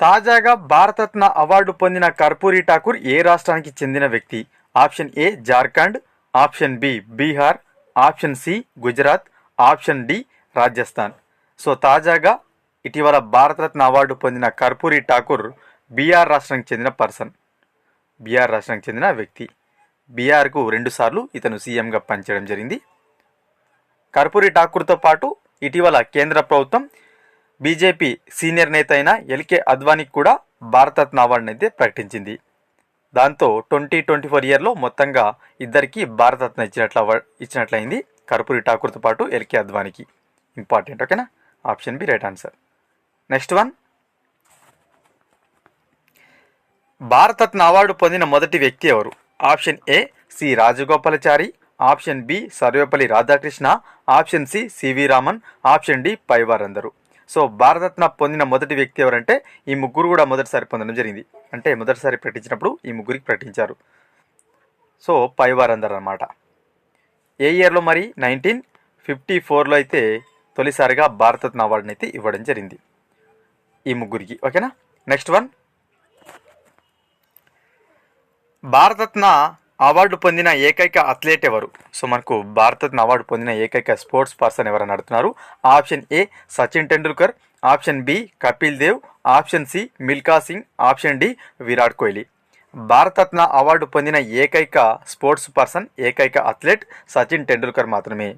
తాజాగా భారతరత్న అవార్డు పొందిన కర్పూరి ఠాకూర్ ఏ రాష్ట్రానికి చెందిన వ్యక్తి? Option A Jharkhand. Option B Bihar. Option C Gujarat. Option D Rajasthan. So తాజాగా ఇటీవల భారతరత్న అవార్డు పొందిన కర్పూరి ఠాకూర్ బీఆర్ రాష్ట్రానికి చెందిన పర్సన్. బీఆర్ రాష్ట్రానికి చెందిన వ్యక్తి. బీఆర్కు రెండుసార్లు ఇతను సీఎంగా పనిచేయడం జరిగింది. కర్పూరి ఠాకూర్తో పాటు ఇటీవల కేంద్ర ప్రభుత్వం బీజేపీ సీనియర్ నేత అయిన ఎల్కే అద్వానీకి కూడా భారతరత్న అవార్డును అయితే ప్రకటించింది. దాంతో ట్వంటీ ట్వంటీ ఫోర్ ఇయర్లో మొత్తంగా ఇద్దరికి భారతరత్న ఇచ్చినట్లు ఇచ్చినట్లయింది కర్పూరి ఠాకూర్తో పాటు ఎల్కే అద్వానీకి. ఇంపార్టెంట్ ఓకేనా? Option B right answer. Next one. Bharat Ratna award పొందిన మొదటి వ్యక్తి ఎవరు? Option A C Rajagopalachari option B Sarvepalli Radhakrishna option C CV Raman option D పైవారందరూ. So Bharat Ratna పొందిన మొదటి వ్యక్తి ఎవరంటే ఈ ముగ్గురు కూడా మొదటిసారి పొందడం జరిగింది. అంటే మొదటిసారి ప్రకటించినప్పుడు ఈ ముగ్గురికి ప్రకటించారు. సో పైవారందరు అనమాట ఏ ఇయర్లో మరి? నైన్టీన్ ఫిఫ్టీ ఫోర్లో అయితే తొలిసారిగా భారతరత్న అవార్డుని అయితే ఇవ్వడం జరిగింది. ఈ ముగ్గురికి. ఓకేనా? Next one. భారతరత్న అవార్డు పొందిన ఏకైక అథ్లెట్ ఎవరు? సో మనకు భారతరత్న అవార్డు పొందిన ఏకైక స్పోర్ట్స్ పర్సన్ ఎవరని అడుగుతున్నారు. Option A Sachin Tendulkar option B Kapil Dev option C Milkha Singh option D Virat Kohli Bharat Ratna award పొందిన ఏకైక స్పోర్ట్స్ పర్సన్ ఏకైక అథ్లెట్ సచిన్ టెండూల్కర్ మాత్రమే.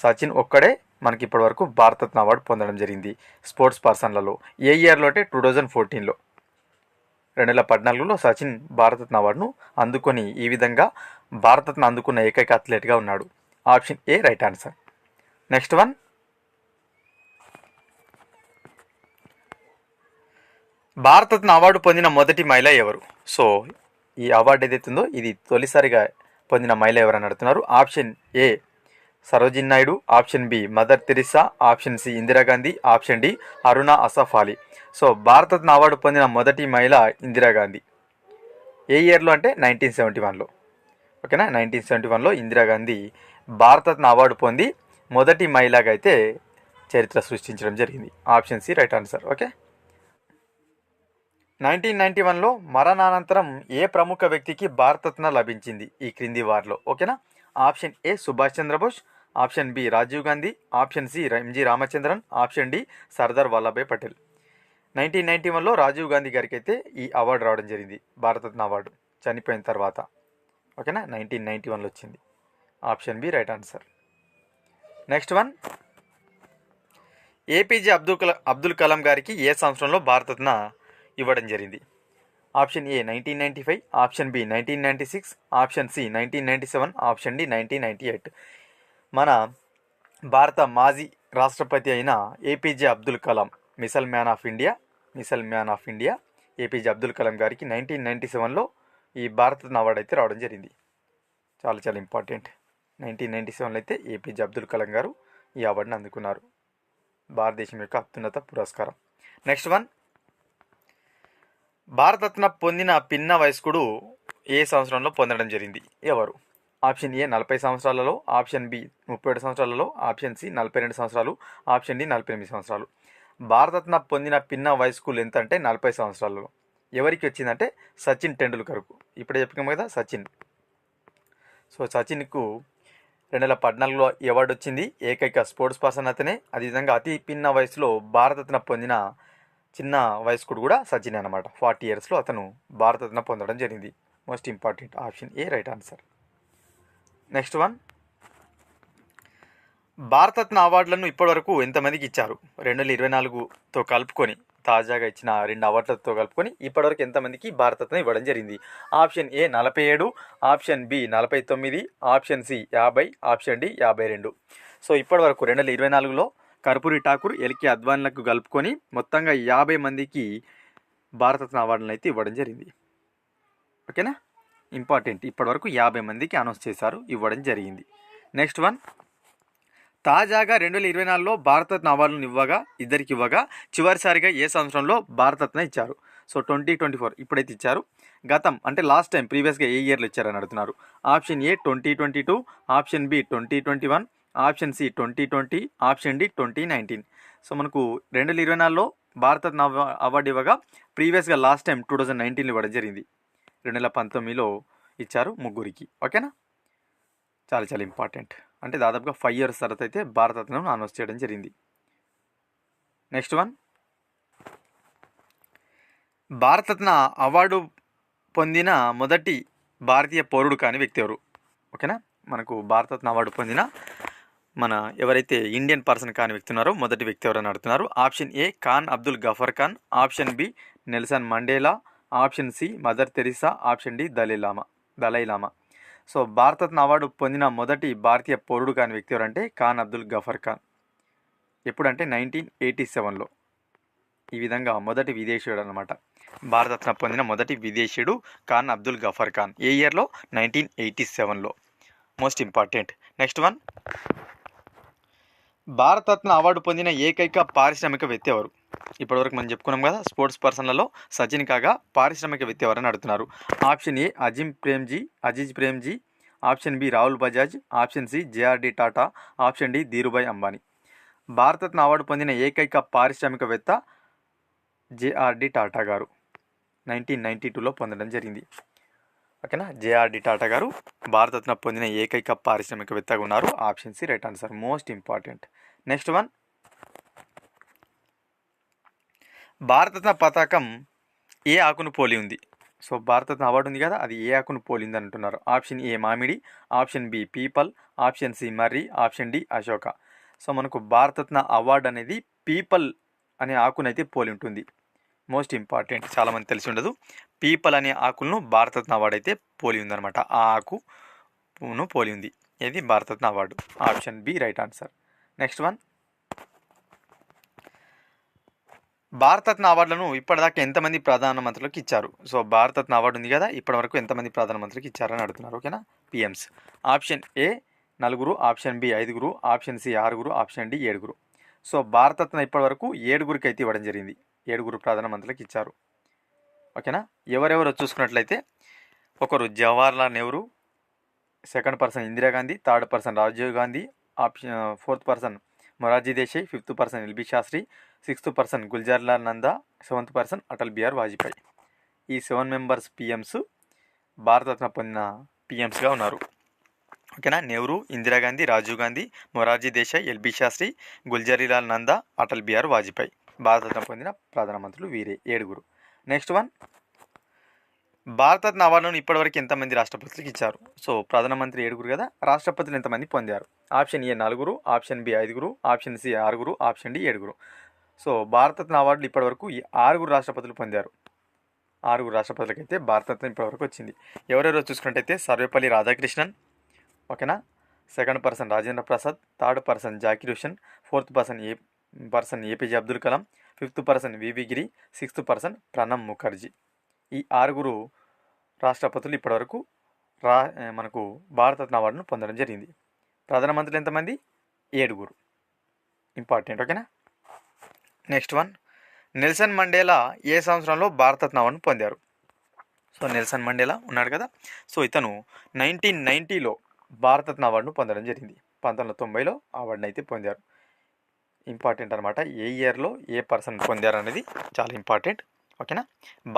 సచిన్ ఒక్కడే మనకి ఇప్పటివరకు భారతరత్న అవార్డు పొందడం జరిగింది స్పోర్ట్స్ పర్సన్లలో ఏ ఇయర్లో అంటే టూ థౌజండ్ ఫోర్టీన్లో రెండు వేల పద్నాలుగులో సచిన్ భారతరత్న అవార్డును అందుకొని ఈ విధంగా భారతరత్న అందుకున్న ఏకైక అథ్లెట్గా ఉన్నాడు. Option A right answer. Next one. Bharat Ratna award పొందిన మొదటి మహిళ ఎవరు? సో ఈ అవార్డు ఏదైతే ఉందో ఇది తొలిసారిగా పొందిన మహిళ ఎవరని అడుగుతున్నారు. Option A Sarojini Naidu option B Mother Teresa option C Indira Gandhi option D Aruna Asaf Ali so Bharat Ratna award పొందిన మొదటి మహిళ ఇందిరాగాంధీ. ఏ ఇయర్లో అంటే నైన్టీన్ సెవెంటీ వన్లో. ఓకేనా? నైన్టీన్ సెవెంటీ వన్లో ఇందిరాగాంధీ భారతరత్న అవార్డు పొంది మొదటి మహిళగా అయితే చరిత్ర సృష్టించడం జరిగింది. Option C right answer. Okay? Nineteen ninety వన్లో మరణానంతరం ఏ ప్రముఖ వ్యక్తికి భారతరత్న లభించింది ఈ క్రింది వారిలో? ఓకేనా? Option A Subhash Chandra Bose option B Rajiv Gandhi option C MG Ramachandran option D Sardar Vallabhbhai Patel. Nineteen ninety వన్లో రాజీవ్ గాంధీ గారికి అయితే ఈ అవార్డు రావడం జరిగింది భారతరత్న అవార్డు చనిపోయిన తర్వాత. ఓకేనా? నైన్టీన్ నైన్టీ వన్లో వచ్చింది. Option B right answer. Next one. APJ Abdul Kalam Abdul Kalam గారికి ఏ సంవత్సరంలో భారతరత్న ఇవ్వడం జరిగింది? Option A nineteen ninety five option B nineteen ninety six option C nineteen ninety seven option D nineteen ninety eight. మన భారత మాజీ రాష్ట్రపతి అయిన APJ Abdul Kalam missile man of India missile man of India APJ Abdul Kalam గారికి nineteen ninety సెవెన్లో ఈ భారత award అయితే రావడం జరిగింది. చాలా చాలా ఇంపార్టెంట్ నైన్టీన్ నైంటీ సెవెన్లో అయితే ఏపీజే అబ్దుల్ కలాం గారు ఈ అవార్డుని అందుకున్నారు. భారతదేశం యొక్క అత్యున్నత పురస్కారం. నెక్స్ట్ వన్ భారతరత్న పొందిన పిన్న వయస్కుడు ఏ సంవత్సరంలో పొందడం జరిగింది? ఎవరు? ఆప్షన్ ఏ నలభై సంవత్సరాలలో ఆప్షన్ బి ముప్పై ఏడు సంవత్సరాలలో ఆప్షన్ సి నలభై రెండు సంవత్సరాలు ఆప్షన్ డి నలభై ఎనిమిది సంవత్సరాలు. భారతరత్న పొందిన పిన్న వయస్కులు ఎంత అంటే నలభై సంవత్సరాలలో? ఎవరికి వచ్చిందంటే సచిన్ టెండూల్కర్కు. ఇప్పుడే చెప్పుకోము కదా సచిన్. సో సచిన్కు రెండు వేల పద్నాలుగులో అవార్డు వచ్చింది. ఏకైక స్పోర్ట్స్ పర్సన్ అతనే. అదేవిధంగా అతి పిన్న వయసులో భారతరత్న పొందిన చిన్న వయస్కుడు కూడా సచినే అనమాట ఫార్టీ ఇయర్స్లో అతను భారతరత్న పొందడం జరిగింది. Most important option A right answer? Next one. Bharat Ratna అవార్డులను ఇప్పటివరకు ఎంతమందికి ఇచ్చారు? రెండు వేల ఇరవై నాలుగుతో కలుపుకొని తాజాగా ఇచ్చిన రెండు అవార్డులతో కలుపుకొని ఇప్పటివరకు ఎంతమందికి భారతరత్న ఇవ్వడం జరిగింది? ఆప్షన్ ఏ నలభై ఏడు ఆప్షన్ బి నలభై తొమ్మిది ఆప్షన్ సి యాభై ఆప్షన్ డి యాభై రెండు. సో ఇప్పటివరకు రెండు వేల ఇరవై నాలుగులో కర్పూరి ఠాకూర్ ఎల్కే అద్వాన్లకు కలుపుకొని మొత్తంగా యాభై మందికి భారతరత్న అవార్డులను అయితే ఇవ్వడం జరిగింది. ఓకేనా? ఇంపార్టెంట్. ఇప్పటివరకు యాభై మందికి అనౌన్స్ చేశారు ఇవ్వడం జరిగింది. Next one. తాజాగా రెండు వేల ఇరవై నాలుగులో భారతరత్న అవార్డులను ఇవ్వగా ఇద్దరికి ఇవ్వగా చివరిసారిగా ఏ సంవత్సరంలో భారతరత్న ఇచ్చారు? సో ట్వంటీ ట్వంటీ ఫోర్ ఇప్పుడైతే ఇచ్చారు. గతం అంటే లాస్ట్ టైం ప్రీవియస్గా ఏ ఇయర్లో ఇచ్చారని అడుగుతున్నారు. Option A twenty twenty two option B twenty twenty one option C twenty twenty option D twenty nineteen. So మనకు రెండు వేల ఇరవై నాలుగులో భారతరత్న అవార్డు ఇవ్వగా ప్రీవియస్గా లాస్ట్ టైం టూ థౌజండ్ నైన్టీన్లో ఇవ్వడం జరిగింది. రెండు వేల పంతొమ్మిదిలో ఇచ్చారు ముగ్గురికి. ఓకేనా? చాలా చాలా ఇంపార్టెంట్. అంటే దాదాపుగా ఫైవ్ ఇయర్స్ తర్వాత అయితే భారతరత్నం అనౌన్స్ చేయడం జరిగింది. Next one. భారతరత్న అవార్డు పొందిన మొదటి భారతీయ పౌరుడు కాని వ్యక్తి ఎవరు? ఓకేనా? మనకు భారతరత్న అవార్డు పొందిన మన ఎవరైతే ఇండియన్ పర్సన్ కాని వ్యక్తి ఉన్నారో మొదటి వ్యక్తి ఎవరైనా అడుగుతున్నారు option A Khan Abdul Ghaffar Khan option B Nelson Mandela option C Mother Teresa option D Dalai Lama Dalai Lama. So Bharat Ratna award పొందిన మొదటి భారతీయ పౌరుడు కాని వ్యక్తి ఎవరంటే ఖాన్ అబ్దుల్ గఫర్ ఖాన్. ఎప్పుడంటే నైన్టీన్ ఎయిటీ సెవెన్లో. ఈ విధంగా మొదటి విదేశీయుడు అనమాట భారతరత్న పొందిన మొదటి విదేశీయుడు ఖాన్ అబ్దుల్ గఫర్ ఖాన్. ఏ ఇయర్లో? నైన్టీన్ ఎయిటీ సెవెన్లో. Most important. Next one. Bharat Ratna award పొందిన ఏకైక పారిశ్రామికవేత్త ఎవరు? ఇప్పటివరకు మనం చెప్పుకున్నాం కదా స్పోర్ట్స్ పర్సన్లలో సచిన్ కాగా పారిశ్రామికవేత్త ఎవరని అడుగుతున్నారు. Option A Azim Premji Aziz Premji option B Rahul Bajaj option C JRD Tata option D Dhirubhai Ambani. Bharat Ratna award పొందిన ఏకైక పారిశ్రామికవేత్త జేఆర్డి టాటా గారు. నైన్టీన్ నైంటీ టూలో పొందడం జరిగింది. ఓకేనా? జేఆర్డి టాటా గారు భారతరత్న పొందిన ఏకైక పారిశ్రామికవేత్తగా ఉన్నారు. Option C right answer. Most important. Next one. Bharat Ratna పతాకం ఏ ఆకును పోలి ఉంది? సో భారతరత్న అవార్డు ఉంది కదా అది ఏ ఆకును పోలింది అంటున్నారు. ఆప్షన్ ఏ మామిడి. Option B peepal. Option C మర్రి. Option D Ashoka. సో మనకు భారతరత్న అవార్డు అనేది పీపల్ అనే ఆకునైతే పోలి ఉంటుంది. మోస్ట్ ఇంపార్టెంట్ చాలామంది తెలిసి ఉండదు. పీపల్ అనే ఆకులను భారతరత్న అవార్డు అయితే పోలి ఉందన్నమాట. ఆ ఆకును పోలి ఉంది. ఇది Bharat Ratna award. Option B right answer. Next one. Bharat Ratna అవార్డులను ఇప్పటిదాకా ఎంతమంది ప్రధానమంత్రులకు ఇచ్చారు? సో భారతరత్న అవార్డు ఉంది కదా ఇప్పటివరకు ఎంతమంది ప్రధానమంత్రికి ఇచ్చారని అడుగుతున్నారు. ఓకేనా? పిఎంస్. ఆప్షన్ ఏ నలుగురు. ఆప్షన్ బి ఐదుగురు. ఆప్షన్ సి ఆరుగురు. ఆప్షన్ డి ఏడుగురు. సో భారతరత్న ఇప్పటివరకు ఏడుగురికి అయితే ఇవ్వడం జరిగింది. ఏడుగురు ప్రధానమంత్రులకు ఇచ్చారు. ఓకేనా? ఎవరెవరో చూసుకున్నట్లయితే ఒకరు Jawaharlal Nehru second person Indira Gandhi third person Rajiv Gandhi option fourth person Morarji Desai fifth person LB Shastri sixth person Gulzarilal Nanda seventh person Atal Bihari Vajpayee. ఈ సెవెన్ మెంబర్స్ పిఎంస్ భారతరత్న పొందిన పిఎంస్గా ఉన్నారు. ఓకేనా? Nehru Indira Gandhi Rajiv Gandhi Morarji Desai LB Shastri Gulzarilal Nanda Atal Bihar Vajpayee. Bharat Ratna పొందిన ప్రధానమంత్రులు వీరే ఏడుగురు. Next one Bharat Ratna అవార్డును ఇప్పటివరకు ఎంతమంది రాష్ట్రపతులకు ఇచ్చారు? సో ప్రధానమంత్రి ఏడుగురు కదా రాష్ట్రపతులు ఎంతమంది పొందారు? ఆప్షన్ ఏ నలుగురు ఆప్షన్ బి ఐదుగురు ఆప్షన్ సి ఆరుగురు ఆప్షన్ డి ఏడుగురు. సో భారతరత్న అవార్డులు ఇప్పటివరకు ఈ ఆరుగురు రాష్ట్రపతులు పొందారు. ఆరుగురు రాష్ట్రపతులకు అయితే భారతరత్న ఇప్పటివరకు వచ్చింది. ఎవరెవరో చూసుకున్నట్టయితే సర్వేపల్లి రాధాకృష్ణన్ ఓకేనా? Second person Rajendra Prasad third person Zakir Hussain fourth person A person APJ Abdul Kalam fifth person VV Giri sixth person Pranab Mukherjee. ఈ ఆరుగురు రాష్ట్రపతులు ఇప్పటివరకు రా మనకు భారతరత్న అవార్డును పొందడం జరిగింది. ప్రధానమంత్రులు ఎంతమంది? ఏడుగురు. ఇంపార్టెంట్ ఓకేనా? Next one. నెల్సన్ మండేలా ఏ సంవత్సరంలో భారతరత్న అవార్డును పొందారు? సో నెల్సన్ మండేలా ఉన్నాడు కదా. సో ఇతను నైన్టీన్ నైంటీలో భారతరత్న అవార్డును పొందడం జరిగింది. పంతొమ్మిది వందల తొంభైలో అవార్డును అయితే పొందారు. ఇంపార్టెంట్ అనమాట ఏ ఇయర్లో ఏ పర్సన్ పొందారు అనేది చాలా ఇంపార్టెంట్. ఓకేనా?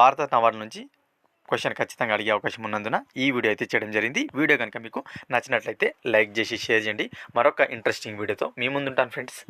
భారత అవార్డు నుంచి క్వశ్చన్ ఖచ్చితంగా అడిగే అవకాశం ఉన్నందున ఈ వీడియో అయితే చేయడం జరిగింది. వీడియో కనుక మీకు నచ్చినట్లయితే లైక్ చేసి షేర్ చేయండి. మరొక ఇంట్రెస్టింగ్ వీడియోతో మీ ముందుంటాను ఫ్రెండ్స్.